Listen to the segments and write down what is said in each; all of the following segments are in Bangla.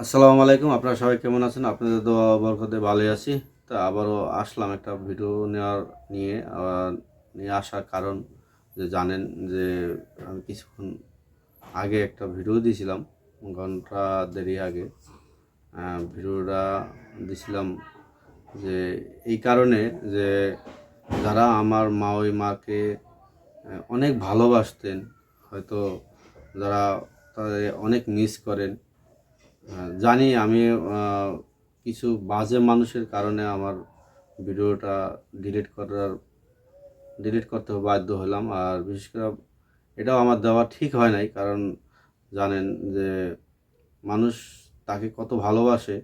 আসসালামু আলাইকুম, আপনারা সবাই কেমন আছেন? আপনাদের দোয়া বরকতে ভালোই আছি। তা আবারও আসলাম একটা ভিডিও নেওয়ার নিয়ে নিয়ে আসার কারণ যে জানেন যে আমি কিছুক্ষণ আগে একটা ভিডিও দিয়েছিলাম, ঘণ্টা দেরি আগে। ভিডিওটা দিছিলাম যে এই কারণে যে যারা আমার মা ওই মাকে অনেক ভালোবাসতেন, হয়তো যারা তাদের অনেক মিস করেন জানি আমি কিছু বাজে মানুষের কারণে আমার ভিডিওটা ডিলিট করার ডিলিট করতে বাধ্য হলাম। আর বিশেষ করে এটাও আমার দেওয়া ঠিক হয় নাই, কারণ জানেন যে মানুষ তাকে কত ভালোবাসে,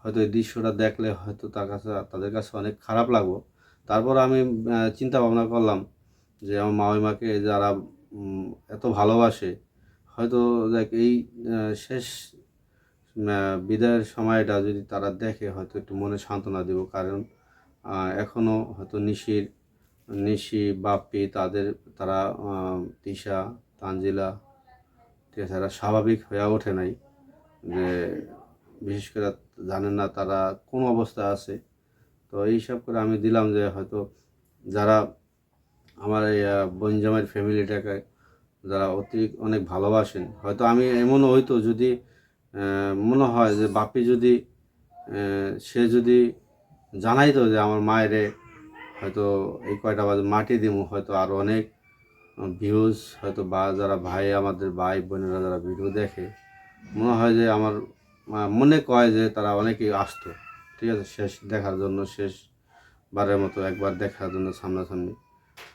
হয়তো এই দৃশ্যটা দেখলে হয়তো তার কাছে, তাদের কাছে অনেক খারাপ লাগবো। তারপর আমি চিন্তা ভাবনা করলাম যে আমার মা ওই মাকে যারা এত ভালোবাসে, হয়তো দেখ এই শেষ বিদায়ের সময়টা যদি তারা দেখে হয়তো একটু মনে সান্ত্বনা দেব। কারণ এখনও হয়তো নিশির নিশি বাপ্পি তাদের তারা তিশা তানজিলা ঠিক আছে এরা স্বাভাবিক হয়ে ওঠে নাই। যে বিশেষ করে জানেন না তারা কোন অবস্থায় আছে। তো এইসব করে আমি দিলাম যে হয়তো যারা আমার এই আহ, বনজামের ফ্যামিলিটাকে যারা অতি অনেক ভালোবাসেন হয়তো আমি এমনও হইতো যদি মনে হয় যে বাপি যদি সে যদি জানাইতো যে আমার মায়েরে হয়তো এই কয়টা বাজে মাটি দিব হয়তো আরও অনেক ভিউজ হয়তো বা যারা ভাই, আমাদের ভাই বোনেরা যারা ভিডিও দেখে, মনে হয় যে আমার মনে কয় যে তারা অনেকেই আসতো। ঠিক আছে, শেষ দেখার জন্য, শেষ বারের মতো একবার দেখার জন্য সামনাসামনি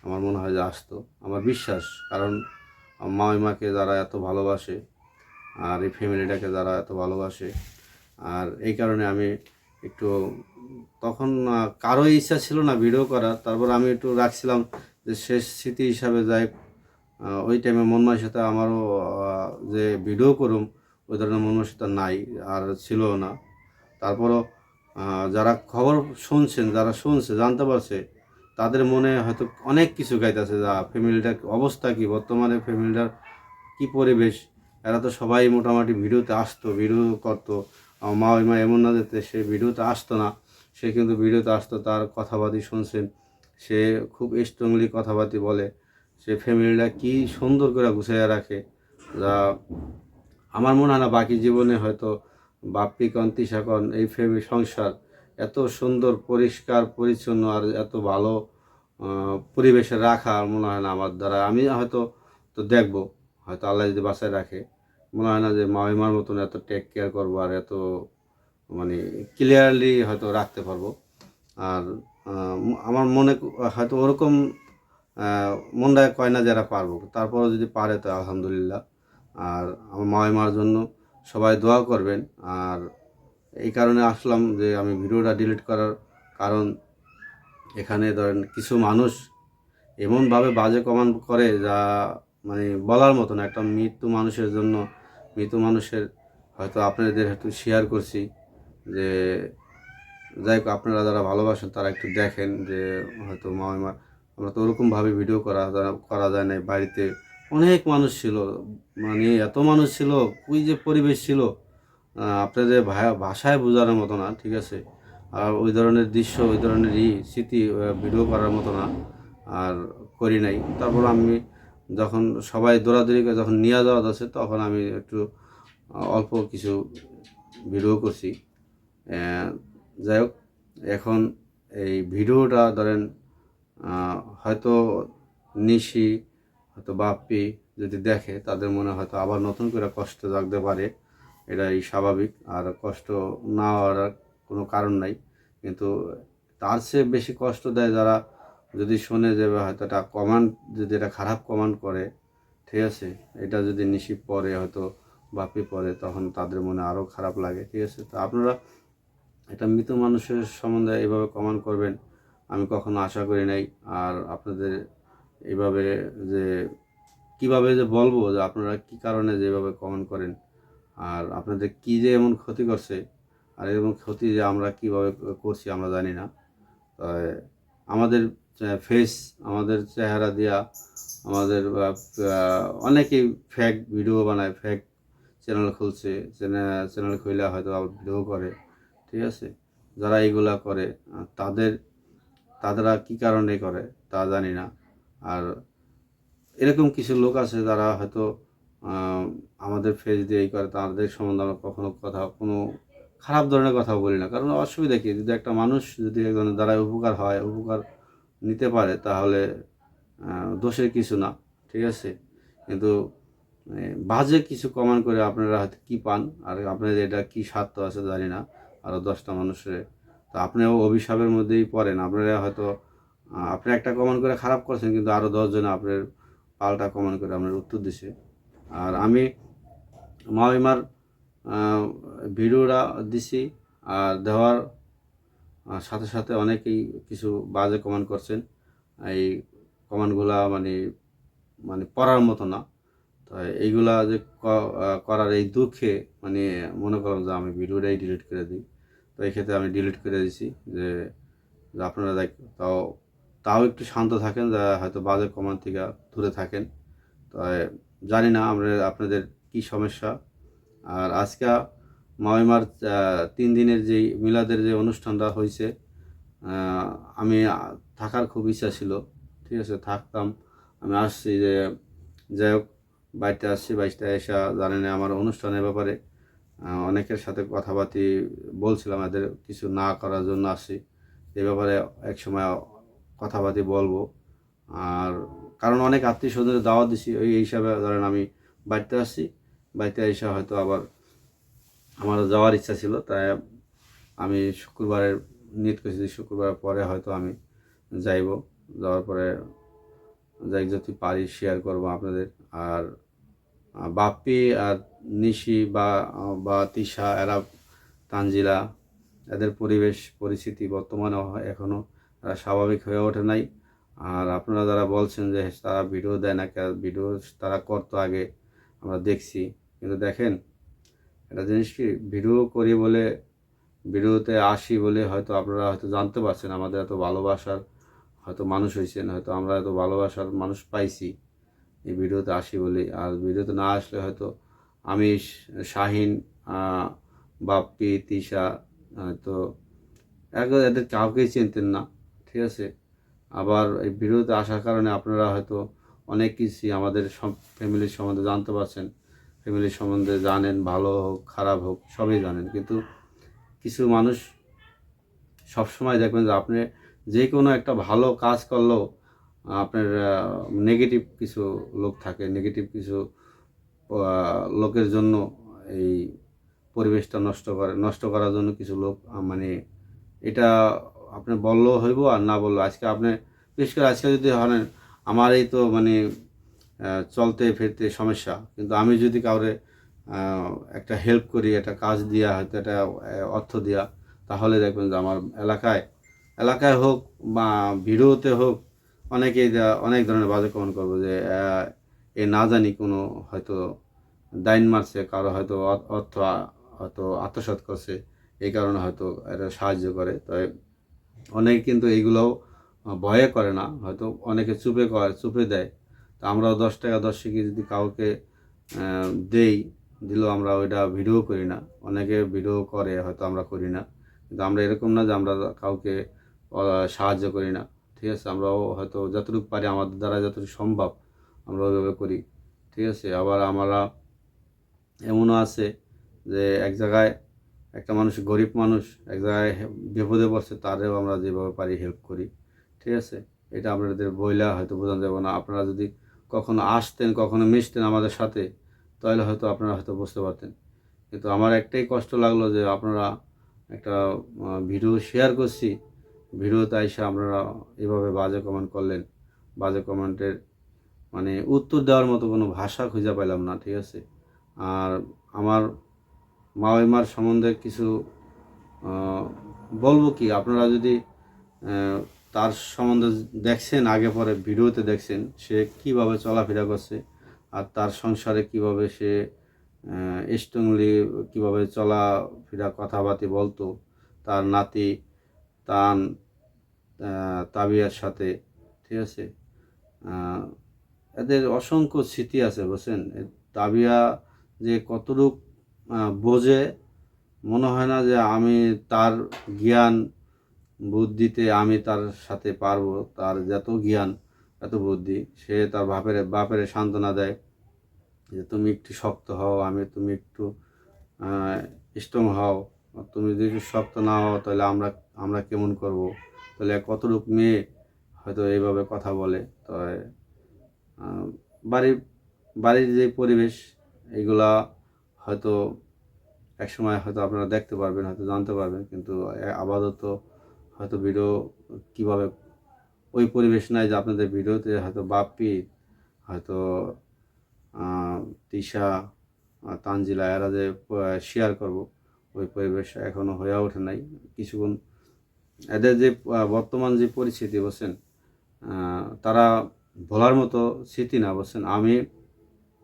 আমার মনে হয় যে আসতো। আমার বিশ্বাস, কারণ আমার মা মাকে যারা এত ভালোবাসে আর এই ফ্যামিলিটাকে যারা এত ভালোবাসে। আর এই কারণে আমি একটু, তখন কারও ইচ্ছা ছিল না ভিডিও করার। তারপর আমি একটু রাখছিলাম যে শেষ স্মৃতি হিসাবে যাই ওই টাইমে মন মানসিকতা আমারও যে ভিডিও করুম, ওই ধরনের মন মানসিকতা নাই, আর ছিল না। তারপরও যারা খবর শুনছেন, যারা শুনছে, জানতে পারছে, তাদের মনে হয়তো অনেক কিছু গাইতেছে, যা ফ্যামিলিটার অবস্থা কি, বর্তমানে ফ্যামিলিটার কি পরিবেশ এরা তো সবাই মোটামুটি ভিডিওতে আসতো ভিডিও করতো। আমার মা ওই মা এমন না যেতে সে ভিডিওতে আসতো না, সে কিন্তু ভিডিওতে আসতো, তার কথাবার্তি শুনছেন সে খুব স্ট্রংলি কথাবার্তি বলে। সে ফ্যামিলিটা কি সুন্দর করে গুছিয়ে রাখে। যা আমার মনে হয় না বাকি জীবনে হয়তো বাপ্পি কন, তিশা কন, এই ফ্যামিলি সংসার এত সুন্দর, পরিষ্কার, পরিচ্ছন্ন আর এত ভালো পরিবেশে রাখা মনে হয় না আমার দ্বারা। আমি হয়তো তো দেখব। হয়তো আল্লাহ যদি বাসায় রাখে মনে হয় না যে মামিমার মতন এত টেক কেয়ার করব আর এত মানে ক্লিয়ারলি হয়তো রাখতে পারব। আর আমার মনে হয়তো ওরকম আহ, মনটায় কয় না যারা পারব। তারপরেও যদি পারে তো আলহামদুলিল্লাহ। আর আমার মামিমার জন্য সবাই দোয়া করবেন। আর এই কারণে আসলাম যে আমি ভিডিওটা ডিলিট করার কারণ এখানে ধরেন কিছু মানুষ এমনভাবে বাজে কমান করে যা মানে বলার মতন একটা মৃত্যু মানুষের জন্য, মৃত্যু মানুষের হয়তো আপনাদের একটু শেয়ার করছি যে, যাই হোক, আপনারা যারা ভালোবাসেন, তারা একটু দেখেন যে, হয়তো মামিমা আমরা তো ওরকমভাবে ভিডিও করা করা যায় না বাড়িতে অনেক মানুষ ছিল মানে এত মানুষ ছিল ওই যে পরিবেশ ছিল। আপনাদের ভাষায় বোঝানোর মতো না, ঠিক আছে? আর ওই ধরনের দৃশ্য, ওই ধরনের ই, স্মৃতি ভিডিও করার মতো না, আর করি নাই। তারপর আমি যখন সবাই দৌড়াদৌড়ি করে যখন নিয়ে যাওয়া যাচ্ছে, তখন আমি একটু অল্প কিছু ভিডিও করছি। যাই হোক, এখন এই ভিডিওটা ধরেন হয়তো নিশি, হয়তো বাপ্পি যদি দেখে, তাদের মনে হয়তো আবার নতুন করে কষ্ট জাগতে পারে। এটাই স্বাভাবিক, আর কষ্ট না হওয়ার কোনো কারণ নাই। কিন্তু তার চেয়ে বেশি কষ্ট দেয় যারা যদি শোনে যে হয়তো একটা কমান্ড যদি এটা খারাপ কমান্ড করে, ঠিক আছে? এটা যদি নিশি পরে হয়তো, বাপি পরে তখন তাদের মনে আরও খারাপ লাগে, ঠিক আছে? তো আপনারা এটা মৃত মানুষের সম্বন্ধে এভাবে কমান্ড করবেন, আমি কখনো আশা করি নাই। আর আপনাদের এভাবে যে, কীভাবে যে বলব, যে আপনারা কি কারণে যেভাবে কমেন্ট করেন, আর আপনাদের কি যে এমন ক্ষতি করছে, আর এমন ক্ষতি যে আমরা কীভাবে করছি আমরা জানি না। আমাদের ফেস আমাদের চেহারা দেওয়া আমাদের অনেকেই ফেক ভিডিও বানায় ফেক চ্যানেল খুলছে চ্যানেল চ্যানেল খুলে হয়তো ভিডিও করে, ঠিক আছে? যারা এইগুলা করে তাদের, তাদেরা কি কারণে করে, তা জানি না। আর এরকম কিছু লোক আছে যারা হয়তো আমাদের ফেস দিয়ে এই করে, তাদের সম্বন্ধে আমরা কখনো কথা, কোনো খারাপ ধরনের কথা বলি না। কারণ অসুবিধা কি? যদি একটা মানুষ যদি একজনের দ্বারা উপকার হয়, উপকার নিতে পারে, তাহলে দোষের কিছু না, ঠিক আছে? কিন্তু বাজে কিছু কমান করে আপনারা হয়তো কী পান, আর আপনাদের এটা কী স্বার্থ আছে জানি না আরও দশটা মানুষের। তো আপনিও অভিশাপের মধ্যেই পড়েন, আপনারা হয়তো আপনি একটা কমান করে খারাপ করছেন, কিন্তু আরও দশজনে আপনার পাল্টা কমান করে আপনার উত্তর দিছে। আর আমি মামিমার ভিডিওটা দিছি, আর দেওয়ার সাথে সাথে অনেকেই কিছু বাজে কমেন্ট করছেন। এই কমেন্টগুলা মানে মানে পড়ার মতো না। তো এইগুলা যে করার এই দুঃখে মানে মনে করলাম যে আমি ভিডিওটাই ডিলিট করে দিই। তো এই ক্ষেত্রে আমি ডিলিট করে দিছি যে আপনারা দেখ, তাও তাও একটু শান্ত থাকেন, যা হয়তো বাজে কমান থেকে দূরে থাকেন। তো, জানি না আমরা, আপনাদের কি সমস্যা। আর আজকে মামিমার তিন দিনের যে মিলাদের যে অনুষ্ঠানটা হয়েছে আমি থাকার খুব ইচ্ছা ছিল, ঠিক আছে, থাকতাম। আমি আসছি যে, যাই হোক, বাড়িতে আসছি, বাড়িতে এসে জানেন আমার অনুষ্ঠানের ব্যাপারে। অনেকের সাথে কথাবার্তি বলছিলাম, এদের কিছু না করার জন্য আসছি। এ ব্যাপারে এক সময় কথাবার্তি বলব। আর কারণ অনেক আত্মীয় স্বজনের দাওয়াত দিছি, ওই হিসাবে ধরেন আমি বাড়িতে আসছি, বাড়িতে এসে হয়তো আবার আমার যাওয়ার ইচ্ছা ছিল, তাই আমি শুক্রবারের নিয়ত করেছি যে শুক্রবার পরে হয়তো আমি যাইব। যাওয়ার পরে যাই, যদি পারি শেয়ার করব আপনাদের। আর বাপ্পি আর নিশি বা বা তিশা, এরা তানজিলা, এদের পরিবেশ, পরিস্থিতি বর্তমানে এখনও স্বাভাবিক হয়ে ওঠে নাই। আর আপনারা যারা বলছেন যে তারা ভিডিও দেয় না ভিডিও তারা করতো আগে, আমরা দেখছি। কিন্তু দেখেন একটা জিনিস কি? ভিডিও করি বলে, ভিডিওতে আসি বলে হয়তো আপনারা হয়তো জানতে পারছেন আমাদের এত ভালোবাসার হয়তো মানুষ হয়েছেন, হয়তো আমরা এত ভালোবাসার মানুষ পাইছি এই ভিডিওতে আসি বলে। আর ভিডিওতে না আসলে হয়তো আমি শাহিন বাপ্পি, তিশা তো একবার এদের কাউকেই চিনতেন না, ঠিক আছে? আবার এই ভিডিওতে আসার কারণে আপনারা হয়তো অনেক কিছুই আমাদের সব ফ্যামিলির সম্বন্ধে জানতে পারছেন। ফ্যামিলির সম্বন্ধে জানেন, ভালো হোক, খারাপ হোক, সবই জানেন। কিন্তু কিছু মানুষ সবসময় দেখবেন যে আপনি যে কোনো একটা ভালো কাজ করলেও আপনার নেগেটিভ কিছু লোক থাকে নেগেটিভ কিছু লোকের জন্য এই পরিবেশটা নষ্ট করে, নষ্ট করার জন্য কিছু লোক মানে এটা আপনি বললেও হইব আর না বললেও। আজকে আপনি, বিশেষ করে আজকে যদি হন আমার এই তো মানে চলতে ফিরতে সমস্যা। কিন্তু আমি যদি কাউরে একটা হেল্প করি, একটা কাজ দিয়া, হয়তো একটা অর্থ দিয়া, তাহলে দেখবেন যে আমার এলাকায় এলাকায় হোক বা ভিডিওতে হোক, অনেকেই অনেক ধরনের বাজে কমেন্ট করব যে এ না জানি কোনো হয়তো দাইন মারছে, কারও হয়তো অর্থ, হয়তো আত্মসাৎ করছে, এই কারণে হয়তো এটা সাহায্য করে। তবে অনেকে কিন্তু এইগুলোও ভয়ে করে না, হয়তো অনেকে চুপে করে চুপে দেয়। তা আমরাও দশ টাকা, দশ শিখি যদি কাউকে দেই, দিলেও আমরা ওইটা ভিডিও করি না। অনেকে ভিডিও করে, হয়তো আমরা করি না। কিন্তু আমরা এরকম না যে আমরা কাউকে সাহায্য করি না। ঠিক আছে, আমরাও হয়তো যতটুকু পারি আমাদের দ্বারা যতটুকু সম্ভব আমরা ওইভাবে করি। ঠিক আছে, আবার আমরা এমনও আছে যে এক জায়গায় একটা মানুষ গরিব মানুষ, এক জায়গায় বিপদে পড়ছে, তারেও আমরা যেভাবে পারি হেল্প করি। ঠিক আছে, এটা আপনাদের বইলা হয়তো বোঝানো যাবে না। আপনারা যদি কখনো আসতেন, কখনো মিশতেন আমাদের সাথে, তাহলে হয়তো আপনারা হয়তো বুঝতে পারতেন। কিন্তু আমার একটাই কষ্ট লাগল যে আপনারা একটা ভিডিও শেয়ার করছি। ভিডিওতে এসে আপনারা এভাবে বাজে কমেন্ট করলেন। বাজে কমেন্টের মানে উত্তর দেওয়ার মতো কোনো ভাষা খুঁজে পাইলাম না, ঠিক আছে? আর আমার মাওয়াইমার সম্বন্ধে কিছু বলব কি? আপনারা যদি তার সম্বন্ধে দেখছেন, আগে পরে ভিডিওতে দেখছেন, সে কীভাবে চলাফেরা করছে আর তার সংসারে কীভাবে সে স্ট্রংলি কীভাবে চলাফেরা কথাবার্তি বলতো, তার নাতি, তান তাবিয়ার সাথে, ঠিক আছে? এদের অসংখ্য স্মৃতি আছে, বুঝছেন? তাবিয়া যে কতটুক বোঝে, মনে হয় না যে আমি তার জ্ঞান বুদ্ধিতে আমি তার সাথে পারব, তার যত জ্ঞান, এত বুদ্ধি, সে তার বাপের বাপের সান্ত্বনা দেয় যে তুমি একটু শক্ত হও, আমি তুমি একটু স্ট্রং হও। তুমি যদি একটু শক্ত না হও, তাহলে আমরা আমরা কেমন করব? তাহলে কতটুক মেয়ে হয়তো এইভাবে কথা বলে? তো বাড়ির বাড়ির যে পরিবেশ, এগুলা হয়তো একসময় হয়তো আপনারা দেখতে পারবেন, হয়তো জানতে পারবেন, কিন্তু আপাতত হয়তো ভিডিও কীভাবে, ওই পরিবেশ নাই যে আপনাদের ভিডিওতে হয়তো বাপ্পি, হয়তো তিশা তানজিলা, এরা যে শেয়ার করব, ওই পরিবেশ এখনও হয়ে ওঠে নাই। কিছুক্ষণ এদের যে বর্তমান যে পরিস্থিতি বলছেন তারা বলার মতো স্মৃতি না বলছেন আমি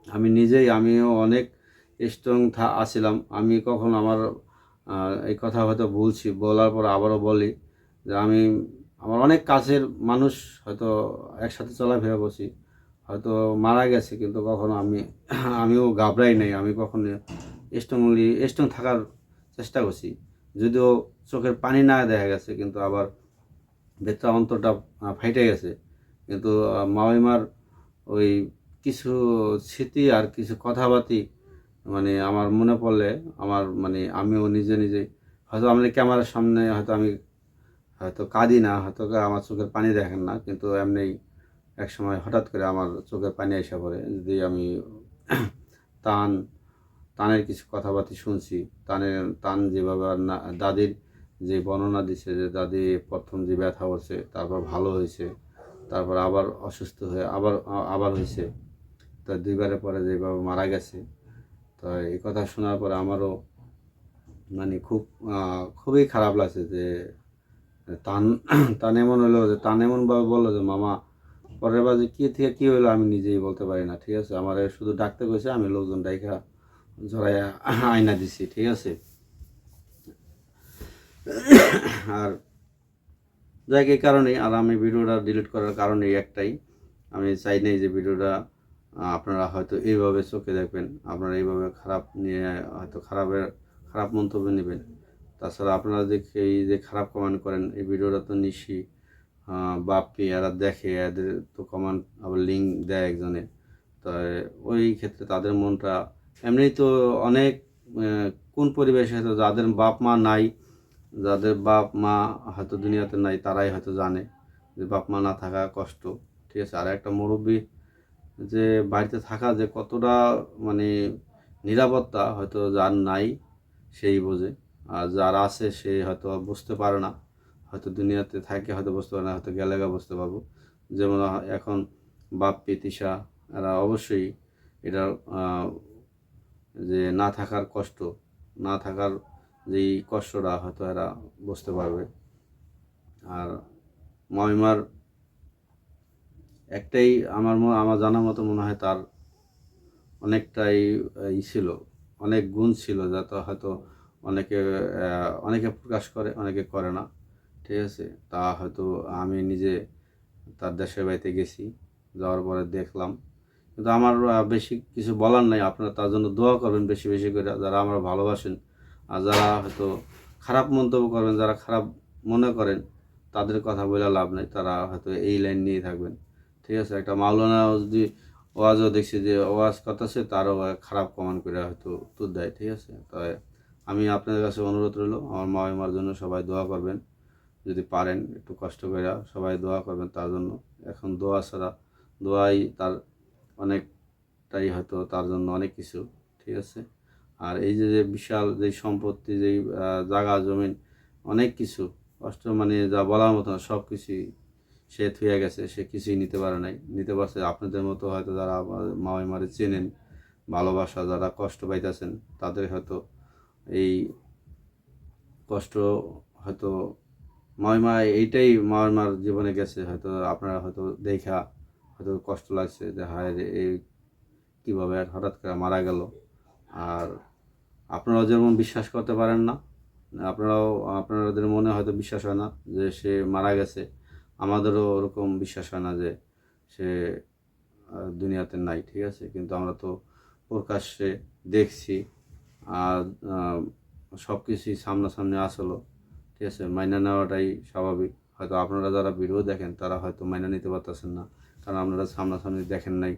আমি নিজেই, আমিও অনেক স্ট্রং থা, আছিলাম। আমি কখন আমার এই কথা হয়তো বলছি বলার পর আবারও বলি। যে আমি, আমার অনেক কাছের মানুষ হয়তো একসাথে চলাফেরা করছি হয়তো মারা গেছে, কিন্তু কখনো আমি, আমিও ঘাবড়াই নাই। আমি কখনো স্ট্রংলি স্ট্রং থাকার চেষ্টা করছি। যদিও চোখের পানি না দেখা গেছে, কিন্তু আবার ভেতর অন্তরটা ফাইটে গেছে। কিন্তু মামিমার ওই কিছু স্মৃতি আর কিছু কথাবার্তি মানে আমার মনে পড়লে, আমার মানে আমিও নিজে নিজে, হয়তো আপনি ক্যামেরার সামনে, হয়তো আমি হয়তো কাঁদি না, হয়তো আমার চোখের পানি দেখেন না, কিন্তু এমনি এক সময় হঠাৎ করে আমার চোখের পানি এসে পড়ে। যদি আমি তান, তানের কিছু কথাবার্তা শুনছি, তানের, তান যেভাবে না, দাদির যে বর্ণনা দিছে যে দাদি প্রথম যে ব্যথা হচ্ছে তারপর ভালো হয়েছে, তারপর আবার অসুস্থ হয়ে আবার আবার হয়েছে, তা দুইবারের পরে যেভাবে মারা গেছে, তো এই কথা শোনার পরে আমারও মানে খুব খুবই খারাপ লাগছে যে তান তান এমন হলো যে তান এমনভাবে বলল যে, মামা, পরের যে কী থেকে কী হলো আমি নিজেই বলতে পারি না, ঠিক আছে? আমার শুধু ডাকতে কইছে, আমি লোকজন ডাইকা জড়াই আয়না দিছি, ঠিক আছে? আর যাই এই কারণেই, আর আমি ভিডিওটা ডিলিট করার কারণে একটাই, আমি চাই নাই যে ভিডিওটা আপনারা হয়তো এইভাবে চোখে দেখবেন, আপনারা এইভাবে খারাপ নিয়ে হয়তো খারাপের, খারাপ মন্তব্য নেবেন। তাছাড়া আপনারা দেখে এই যে খারাপ কমেন্ট করেন, এই ভিডিওটা তো নিশি। বাপ্পি এরা দেখে, এদের তো কমেন্ট আবার লিঙ্ক দেয় একজনে তো ওই ক্ষেত্রে তাদের মনটা এমনি তো অনেক কোন পরিবেশে হয়তো যাদের বাপ মা নাই, যাদের বাপ মা হয়তো দুনিয়াতে নাই, তারাই হয়তো জানে যে বাপ মা না থাকা কষ্ট। ঠিক আছে, আর একটা মুরব্বী যে বাড়িতে থাকা যে কতটা মানে নিরাপত্তা হয়তো যার নাই, সেই বোঝে। যার আছে সে হয়তো বুঝতে পারে না। হয়তো দুনিয়াতে থাকে, হয়তো বুঝতে পারে না, হয়তো গেলে গা বুঝতে পারব। যেমন এখন বাপ পিতিসা এরা অবশ্যই এটা যে না থাকার কষ্ট, না থাকার যেই কষ্টটা হয়তো এরা বুঝতে পারবে। আর মহিমার একটাই আমার আমার জানার মতো মনে হয় তার অনেকটাই ই ছিল, অনেক গুণ ছিল, যাতে হয়তো অনেকে অনেকে প্রকাশ করে, অনেকে করে না। ঠিক আছে? তা হয়তো আমি নিজে তার দেশের বাড়িতে গেছি, যাওয়ার পরে দেখলাম। কিন্তু আমার বেশি কিছু বলার নাই। আপনারা তার জন্য দোয়া করবেন বেশি বেশি করে, যারা আমরা ভালোবাসেন। আর যারা হয়তো খারাপ মন্তব্য করবেন, যারা খারাপ মনে করেন, তাদের কথা বলে লাভ নেই। তারা হয়তো এই লাইন নিয়ে থাকবেন। ঠিক আছে? একটা মাওলানা যদি ওয়াজও দেখছি যে ওয়াজ করতেছে, তারও খারাপ কমেন্ট করে হয়তো উত্তর দেয়। ঠিক আছে? তাই আমি আপনাদের কাছে অনুরোধ রইল আমার মা মার জন্য সবাই দোয়া করবেন। যদি পারেন একটু কষ্ট করে সবাই দোয়া করবেন তার জন্য। এখন দোয়া ছাড়া দোয়াই তার অনেকটাই হয়তো তার জন্য অনেক কিছু ঠিক আছে? আর এই যে যে বিশাল যে সম্পত্তি আহ, জায়গা জমিন অনেক কিছু কষ্ট মানে যা বলার মতো সব কিছুই সে থুয়ে গেছে সে কিছুই নিতে পারে নাই। নিতে পারছে আপনাদের মতো হয়তো যারা মাওয়াই মারে চেনেন ভালোবাসা যারা কষ্ট পাইতেছেন তাদের হয়তো এই কষ্ট হয়তো মাইমা এইটাই মার জীবনে গেছে, হয়তো আপনারা হয়তো দেখা, হয়তো কষ্ট লাগছে যে, হায় রে, এই কীভাবে হঠাৎ করে মারা গেল। আর আপনারাও যেমন বিশ্বাস করতে পারেন না, আপনারাও, আপনাদের মনে হয়তো বিশ্বাস হয় না যে, সে মারা গেছে। আমাদেরও ওরকম বিশ্বাস হয় না যে, সে দুনিয়াতে নাই, ঠিক আছে? কিন্তু আমরা তো প্রকাশ্যে দেখছি। আর সব কিছুই সামনাসামনি আসলো, ঠিক আছে? মাইনা নেওয়াটাই স্বাভাবিক। হয়তো আপনারা যারা ভিডিও দেখেন, তারা হয়তো মাইনা নিতে পারতেছেন না। কারণ আপনারা সামনাসামনি দেখেন নাই।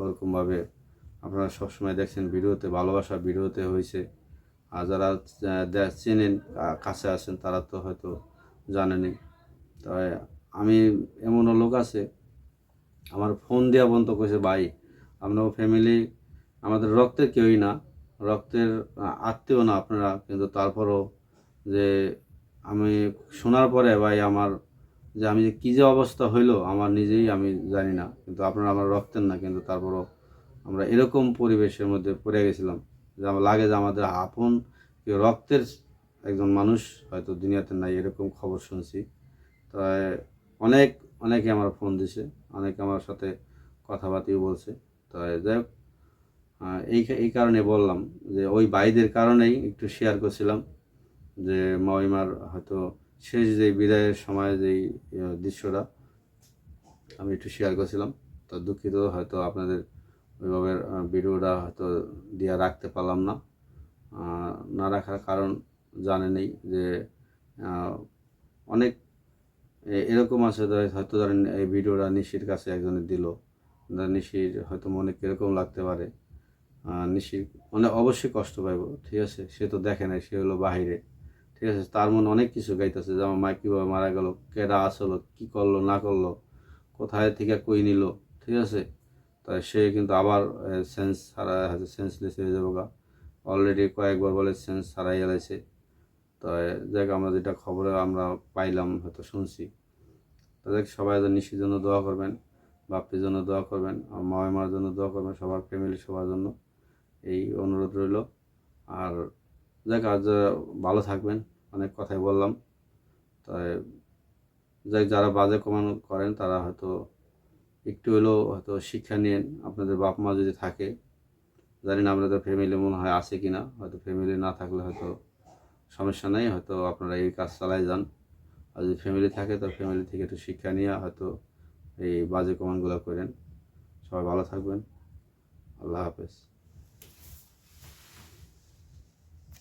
ওরকমভাবে আপনারা সবসময় দেখছেন ভিডিওতে, ভালোবাসা ভিডিওতে হয়েছে। আর যারা চেনেন কাছে আছেন, তারা তো হয়তো জানেনই। তবে আমি এমনও লোক আছে, আমার ফোন দেওয়া বন্ধ করেছে ভাই আমরা ফ্যামিলি আমাদের রক্তের কেউই না। রক্তের আত্মীয় না আপনারা, কিন্তু তারপরও যে আমি শোনার পরে ভাই আমার যে আমি যে কী যে অবস্থা হইল আমার নিজেই আমি জানি না। কিন্তু আপনারা আমার রক্তের না, কিন্তু তারপরও আমরা এরকম পরিবেশের মধ্যে পড়ে গেছিলাম যে আমার লাগে যে আমাদের আপন রক্তের একজন মানুষ হয়তো দুনিয়াতে নাই এরকম খবর শুনছি। তাই অনেক, অনেকে আমার ফোন দিছে, অনেকে আমার সাথে কথাবার্তাও বলছে। তাই যাই হোক এই এই কারণে বললাম যে ওই ভাইদের কারণেই একটু শেয়ার করছিলাম যে মহিমার হয়তো শেষ যে বিদায়ের সময় যেই দৃশ্যটা আমি একটু শেয়ার করছিলাম। তো দুঃখিত, হয়তো আপনাদের ওইভাবে ভিডিওটা হয়তো দিয়ে রাখতে পারলাম না। না রাখার কারণ জানেনই যে অনেক এরকম আছে হয়তো ধরেন এই ভিডিওটা নিশির কাছে একজনের দিল। নিশির হয়তো মনে কীরকম লাগতে পারে। নিশির মানে অবশ্যই কষ্ট পাইব, ঠিক আছে? সে তো দেখে নাই, সে হলো বাহিরে, ঠিক আছে? তার মনে অনেক কিছু গাইতেছে, যে আমার মা কীভাবে মারা গেল, কেডা আসলো, কি করল, না করল, কোথায় থেকে কই নিল, ঠিক আছে? তাই সে কিন্তু আবার সেন্স হারা সেন্সলেস হয়ে যাব গা। অলরেডি কয়েকবার বলে সেন্স হারাই গেছে তো দেখ আমরা যেটা খবরে, আমরা পাইলাম, হয়তো শুনছি। তো দেখ সবাই নিশির জন্য দোয়া করবেন বাপ্পির জন্য দোয়া করবেন মামার জন্য দোয়া করবেন, সবার ফ্যামিলি সবার জন্য। অনুরোধ রইল। আর দেখ আজ ভালো থাকবেন, অনেক কথাই বললাম। তাই যাই, যারা বাজে কমানো করেন, তারা হয়তো একটু হলেও হয়তো শিক্ষা নিন আপনাদের বাপ মা যদি থাকে, জানি না আপনাদের ফ্যামিলি মনে হয় আছে কি না হয়তো ফ্যামিলি না থাকলে হয়তো সমস্যা নেই। হয়তো আপনারা এই কাজ চালাই যান। আর যদি ফ্যামিলি থাকে, তো ফ্যামিলি থেকে একটু শিক্ষা নিয়ে হয়তো এই বাজে কমানগুলো করেন। সবাই ভালো থাকবেন। আল্লাহ হাফেজ।